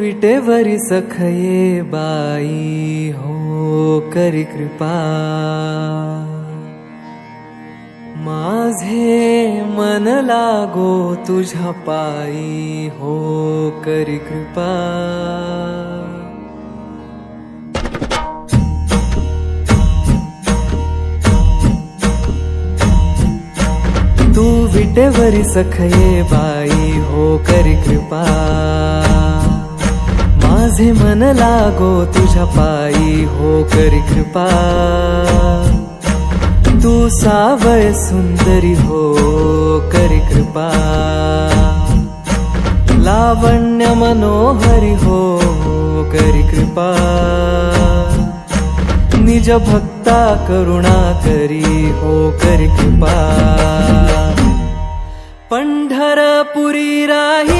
विटेवरी सखये बाई हो करी कृपा. माझे मन लागो तुझ्या पायी हो करी कृपा. तू विटेवरी सखये बाई हो करी कृपा. माझे मन लागो तुझ्या पायी हो करी कृपा. तू सावय सुंदरी हो करी कृपा. लावण्य मनोहरी हो करी कृपा. निज भक्ता करुणा करी हो करी कृपा. पंढरपुरी राही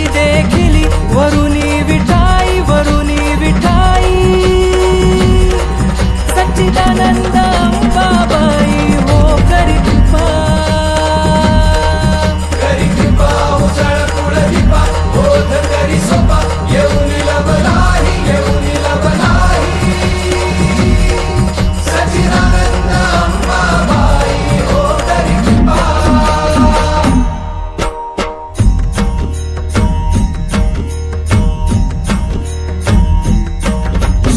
संती देखिली? वरुणी विठाई वरुणी विठाई. सच्चिदानंद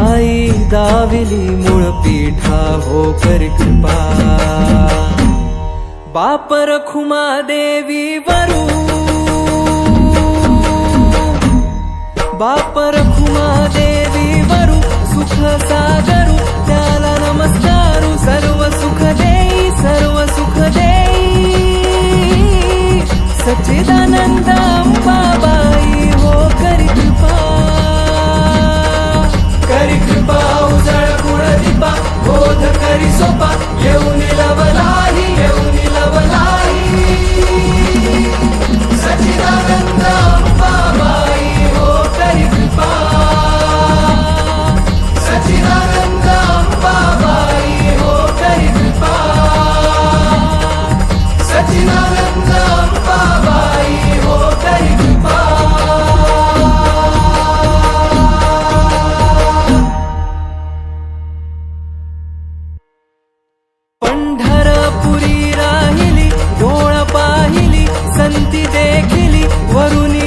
आई दाविली मूळ पीठा हो करी कृपा बापर खुमा देवी वरू बापर खुमा देवी वरू सुख सागरू त्याला नमस्कारू सर्व सुख देई सर्व सुख देई सच्चिदानंद अंबाबाई हो करी कृपा पंढरपुरी राहिली संती देखिली वरुणी